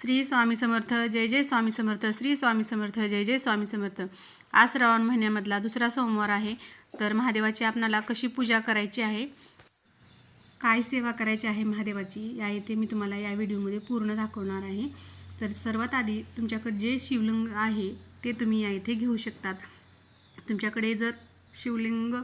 श्री स्वामी समर्थ जय जय स्वामी समर्थ श्री स्वामी समर्थ जय जय स्वामी समर्थ. आज श्रावण महिन्यामधला दुसरा सोमवार आहे. तर महादेवाची आपणाला कशी पूजा करायची आहे? काय सेवा करायची आहे महादेवाची? या इथे मी तुम्हाला या व्हिडिओमध्ये पूर्ण दाखवणार आहे. तर सर्वात आधी तुमच्याकडे जे शिवलिंग आहे ते तुम्ही या इथे घेऊ शकतात. तुमच्याकडे जर शिवलिंग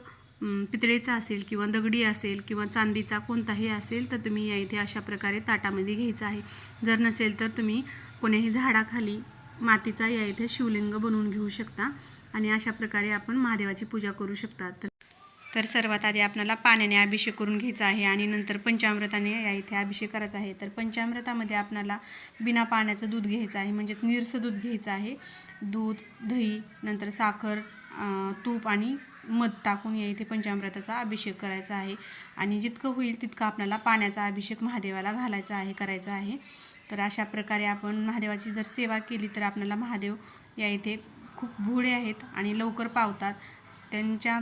पितळेचा असेल किंवा दगडी असेल किंवा चांदीचा कोणताही असेल तर तुम्ही या इथे अशा प्रकारे ताटामध्ये घ्यायचं आहे. जर नसेल तर तुम्ही कोण्याही झाडाखाली मातीचा या इथे शिवलिंग बनवून घेऊ शकता आणि अशा प्रकारे आपण महादेवाची पूजा करू शकता. तर सर्वात आधी आपल्याला पाण्याने अभिषेक करून घ्यायचा आहे आणि नंतर पंचामृताने या इथे अभिषेक करायचा आहे. तर पंचामृतामध्ये आपल्याला बिना पाण्याचं दूध घ्यायचं आहे म्हणजे निरसं दूध घ्यायचं आहे. दूध दही नंतर साखर तूप आणि मध टाकून या इथे पंचामृताचा अभिषेक करायचा आहे. आणि जितकं होईल तितकं आपल्याला पाण्याचा अभिषेक महादेवाला घालायचा आहे करायचा आहे. तर अशा प्रकारे आपण महादेवाची जर सेवा केली तर आपल्याला महादेव या इथे खूप भोळे आहेत आणि लवकर पावतात. त्यांच्या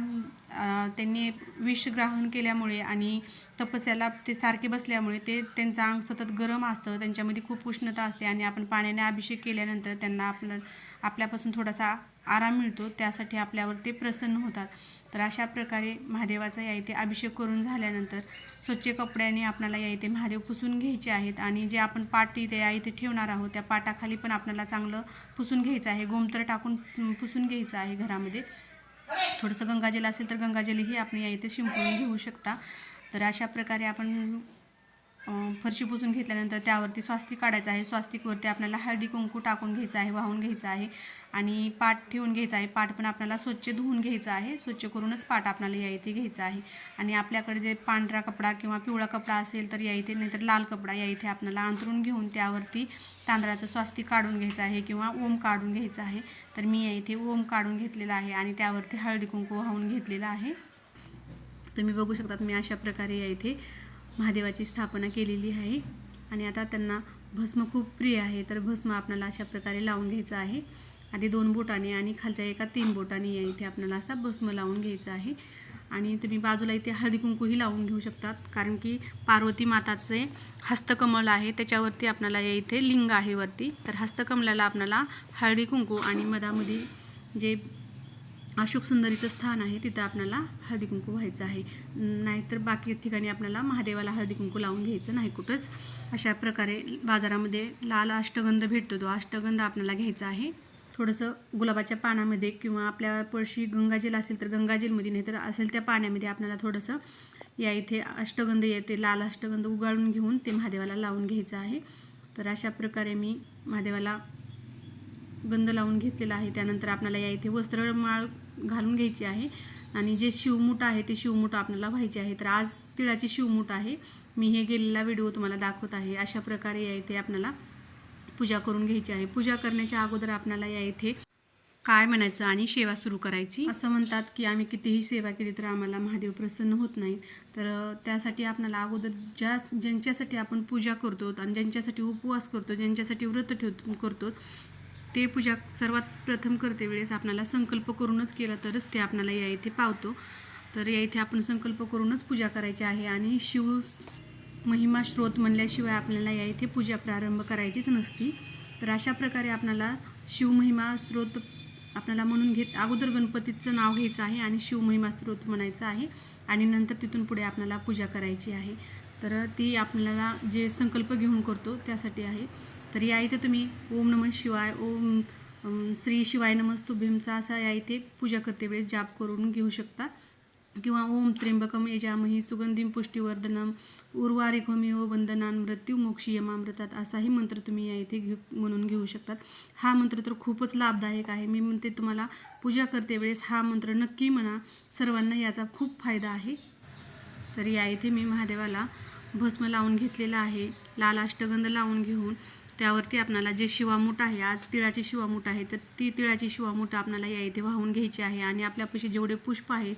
त्यांनी विष ग्रहण केल्यामुळे आणि तपस्याला ते सारखे बसल्यामुळे ते त्यांचं अंग सतत गरम असतं. त्यांच्यामध्ये खूप उष्णता असते आणि आपण पाण्याने अभिषेक केल्यानंतर त्यांना आपलं आपल्यापासून थोडासा आराम मिळतो त्यासाठी आपल्यावर ते प्रसन्न होतात. तर अशा प्रकारे महादेवाचा या इथे अभिषेक करून झाल्यानंतर स्वच्छ कपड्याने आपल्याला या इथे महादेव पुसून घ्यायचे आहेत आणि जे आपण पाट इथे या इथे ठेवणार आहोत त्या पाटाखाली पण आपल्याला चांगलं पुसून घ्यायचं आहे. गोमतर टाकून पुसून घ्यायचं आहे घरामध्ये. थोडंसं गंगाजल असेल तर गंगाजलही आपण या इथे शिंपडून घेऊ शकता. तर अशा प्रकारे आपण फरशी पुसून घेतल्यानंतर त्यावरती स्वास्तिक काढायचं आहे. स्वास्तिकवरती आपल्याला हळदी कुंकू टाकून घ्यायचं आहे वाहून घ्यायचं आहे आणि पाट ठेवून घ्यायचा आहे. पाट पण आपल्याला स्वच्छ धुवून घ्यायचा आहे. स्वच्छ करूनच पाट आपल्याला या इथे घ्यायचा आहे. आणि आपल्याकडे जे पांढरा कपडा किंवा पिवळा कपडा असेल तर या इथे नाहीतर लाल कपडा या इथे आपल्याला अंतरून घेऊन त्यावरती तांदळाचं स्वास्तिक काढून घ्यायचं आहे किंवा ओम काढून घ्यायचं आहे. तर मी या इथे ओम काढून घेतलेला आहे आणि त्यावरती हळदी कुंकू वाहून घेतलेला आहे. तुम्ही बघू शकतात मी अशा प्रकारे या इथे महादेवाची स्थापना केलेली आहे. आणि आता त्यांना भस्म खूप प्रिय आहे. तर भस्म आपल्याला अशा प्रकारे लावून घ्यायचं आहे. आधी दोन बोटाने आणि खालच्या एका तीन बोटाने या इथे आपल्याला असा भस्म लावून घ्यायचा आहे. आणि तुम्ही बाजूला इथे हळदी कुंकूही लावून घेऊ शकतात. कारण की पार्वती माताचे हस्तकमल आहे. त्याच्यावरती आपल्याला या इथे लिंग आहे वरती. तर हस्तकमलाला आपल्याला हळदी कुंकू आणि मधामध्ये जे अशोक सुंदरीचं स्थान आहे तिथं आपल्याला हळदी कुंकू व्हायचं आहे. नाहीतर बाकी ठिकाणी आपल्याला महादेवाला हळदी कुंकू लावून घ्यायचं नाही कुठंच. अशा प्रकारे बाजारामध्ये लाल अष्टगंध भेटतो तो अष्टगंध आपल्याला घ्यायचा आहे. थोडंसं गुलाबाच्या पानामध्ये किंवा आपल्या पळशी गंगाजल असेल तर गंगाजलमध्ये नाही तर असेल त्या पाण्यामध्ये आपल्याला थोडंसं या इथे अष्टगंध येते लाल अष्टगंध उगाळून घेऊन ते महादेवाला लावून घ्यायचं आहे. तर अशा प्रकारे मी महादेवाला गंध लावून घेतलेला आहे. त्यानंतर आपल्याला या इथे वस्त्रमाळ घालून घ्यायची आहे. आणि जे शिवमूठ आहे ते शिवमूठ आपल्याला व्हायचे आहे. तर आज तिळाची शिवमूठ आहे. मी हे गेलेला व्हिडिओ तुम्हाला दाखवत आहे. अशा प्रकारे या इथे आपल्याला पूजा करून घ्यायची आहे. पूजा करण्याच्या अगोदर आपल्याला या इथे काय म्हणायचं आणि सेवा सुरू करायची. असं म्हणतात की आम्ही कितीही सेवा केली तर आम्हाला महादेव प्रसन्न होत नाही तर त्यासाठी आपल्याला अगोदर ज्या ज्यांच्यासाठी आपण पूजा करतो आणि ज्यांच्यासाठी उपवास करतो ज्यांच्यासाठी व्रत ठेवतो करतो ते पूजा सर्वात प्रथम करते वेळेस आपणाला संकल्प करूनच केला तरच ते आपणाला या इथे पावतो. तर या इथे आपण संकल्प करूनच पूजा करायची आहे आणि शिव महिमा स्रोत म्हणल्याशिवाय आपल्याला या इथे पूजा प्रारंभ करायचीच नसती. तर अशा प्रकारे आपणाला शिवमहिमा स्रोत आपल्याला म्हणून घेत अगोदर गणपतीचं नाव घ्यायचं आहे आणि शिवमहिमा स्रोत म्हणायचं आहे आणि नंतर तिथून पुढे आपल्याला पूजा करायची आहे. तर ती आपल्याला जे संकल्प घेऊन करतो त्यासाठी आहे. तर या इथे तुम्ही ओम नमः शिवाय ओम श्री शिवाय नमस्तुभ्यमचा असा या इथे पूजा करते वेळेस जाप करून घेऊ शकता. किंवा ओम त्र्यंबकम यजामही सुगंधीम पुष्टीवर्धनम उर्वारिकमिओ वंदनान मृत्यू मोक्षी यमामृतात असाही मंत्र तुम्ही या इथे घेऊ म्हणून घेऊ शकतात. हा मंत्र तर खूपच लाभदायक आहे. मी म्हणते तुम्हाला पूजा करते वेळेस हा मंत्र नक्की म्हणा. सर्वांना याचा खूप फायदा आहे. तर या इथे मी महादेवाला भस्म लावून घेतलेला आहे. लाल अष्टगंध लावून घेऊन त्यावरती आपणाला जे शिवामूठ आहे आज तिळाची शिवामूठ आहे तर ती तिळाची शिवामूठ आपणाला या इथे वाहून घ्यायची आहे आणि आपल्यापाशी जेवढे पुष्प आहे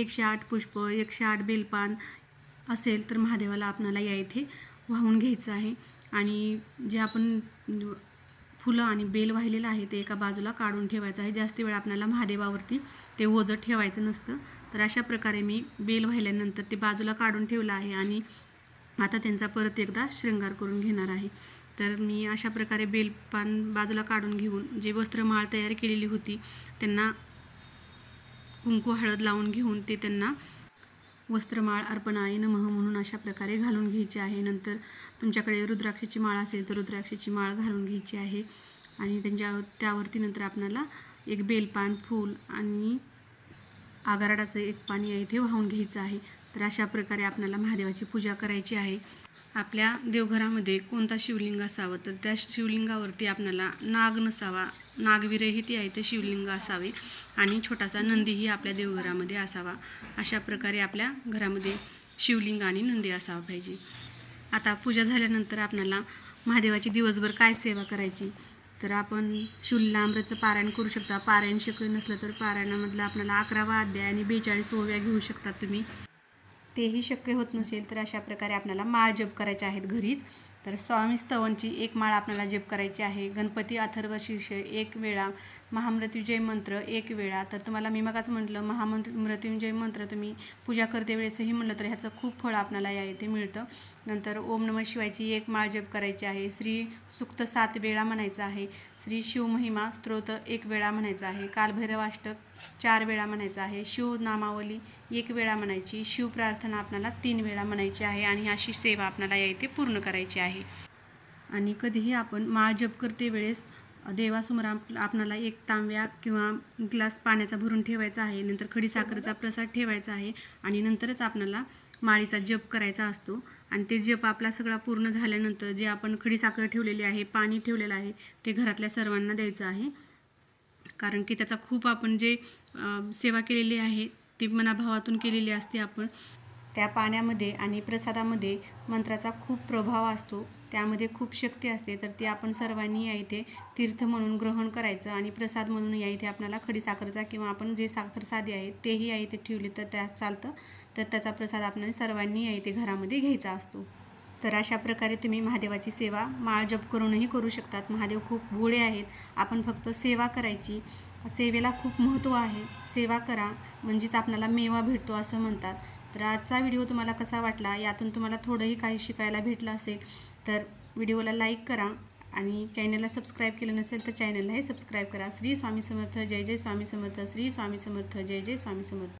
एकशे आठ पुष्प एकशे आठ बेलपान असेल तर महादेवाला आपणाला या इथे वाहून घ्यायचं आहे. आणि जे आपण फुलं आणि बेल वाहिलेलं आहे ते एका बाजूला काढून ठेवायचं आहे. जास्त वेळ आपल्याला महादेवावरती ते ओझं ठेवायचं नसतं. तर अशा प्रकारे मी बेल वाहिल्यानंतर ते बाजूला काढून ठेवलं आहे आणि आता त्यांचा परत एकदा शृंगार करून घेणार आहे. तर मी अशा प्रकारे बेलपान बाजूला काढून घेऊन जे वस्त्रमाळ तयार केलेली होती त्यांना कुंकू हळद लावून घेऊन ते त्यांना वस्त्रमाळ अर्पणाय नमः म्हणून अशा प्रकारे घालून घ्यायची आहे. नंतर तुमच्याकडे रुद्राक्षाची माळ असेल तर रुद्राक्षाची माळ घालून घ्यायची आहे आणि त्यांच्या त्यावरती नंतर आपणाला एक बेलपान फूल आणि आगाराडाचं एक पाणी आहे ते वाहून घ्यायचं आहे. तर अशा प्रकारे आपल्याला महादेवाची पूजा करायची आहे. आपल्या देवघरामध्ये कोणता शिवलिंग असावं? तर त्या शिवलिंगावरती आपल्याला नाग नसावा. नागविरहित आहे ते शिवलिंग असावे. आणि छोटासा नंदीही आपल्या देवघरामध्ये असावा. अशा प्रकारे आपल्या घरामध्ये शिवलिंग आणि नंदी असावा पाहिजे. आता पूजा झाल्यानंतर आपल्याला महादेवाची दिवसभर काय सेवा करायची? तर आपण शुल्लाम्रचं पारायण करू शकता. पारायण शक्य नसलं तर पारायणामधलं आपल्याला अकरावा अध्याय आणि बेचाळीस ओव्या घेऊ शकतात तुम्ही. तेही शक्य होत नसेल तर अशा प्रकारे आपल्याला माळ जप करायचे आहेत घरीच. तर स्वामी स्तवनची एक माळ आपल्याला जप करायची आहे. गणपती अथर्व शीर्ष एक वेळा महामृत्युंजय मंत्र एक वेळा. तर तुम्हाला मी मगाच म्हटलं महामंत्र मृत्युंजय मंत्र तुम्ही पूजा करते वेळेसही म्हटलं तर ह्याचं खूप फळ आपल्याला या इथे मिळतं. नंतर ओम नम शिवायची एक माळ जप करायची आहे. श्री सुक्त सात वेळा म्हणायचं आहे. श्री शिवमहिमा स्तोत्र एक वेळा म्हणायचा आहे. कालभैरवाष्टक चार वेळा म्हणायचं आहे. शिव नामावली एक वेळा म्हणायची शिव प्रार्थना आपल्याला तीन वेळा म्हणायची आहे आणि अशी सेवा आपल्याला या इथे पूर्ण करायची आहे. आणि कधीही आपण माळ जप करते वेळेस देवासमोर आप आपणाला एक तांब्या किंवा ग्लास पाण्याचा भरून ठेवायचा आहे नंतर खडीसाखरेचा प्रसाद ठेवायचा आहे आणि नंतरच आपणाला माळीचा जप करायचा असतो. आणि ते जप आपला सगळा पूर्ण झाल्यानंतर जे आपण खडीसाखर ठेवलेली आहे पाणी ठेवलेलं आहे ते घरातल्या सर्वांना द्यायचं आहे. कारण की त्याचा खूप आपण जे सेवा केलेली आहे ती मनाभावातून केलेली असते आपण. त्या पाण्यामध्ये आणि प्रसादामध्ये मंत्राचा खूप प्रभाव असतो. त्यामध्ये खूप शक्ती असते. तर ती आपण सर्वांनी या इथे तीर्थ म्हणून ग्रहण करायचं आणि प्रसाद म्हणून या इथे आपल्याला खडीसाखरचा किंवा आपण जे साखर साधे आहे तेही या इथे ठेवले तर त्यास चालतं. तर त्याचा प्रसाद आपण सर्वांनी या इथे घरामध्ये घ्यायचा असतो. तर अशा प्रकारे तुम्ही महादेवाची सेवा माळ जप करूनही करू शकतात. महादेव खूप भोळे आहेत. आपण फक्त सेवा करायची. सेवेला खूप महत्त्व आहे. सेवा करा म्हणजेच आपल्याला मेवा भेटतो असं म्हणतात. तर आजचा व्हिडिओ तुम्हाला कसा वाटला? यातून तुम्हाला थोडंही काही शिकायला भेटलं असेल तर व्हिडिओला लाईक करा आणि चॅनलला सबस्क्राईब केलं नसेल तर चॅनललाही सबस्क्राईब करा. श्री स्वामी समर्थ जय जय स्वामी समर्थ श्री स्वामी समर्थ जय जय स्वामी समर्थ.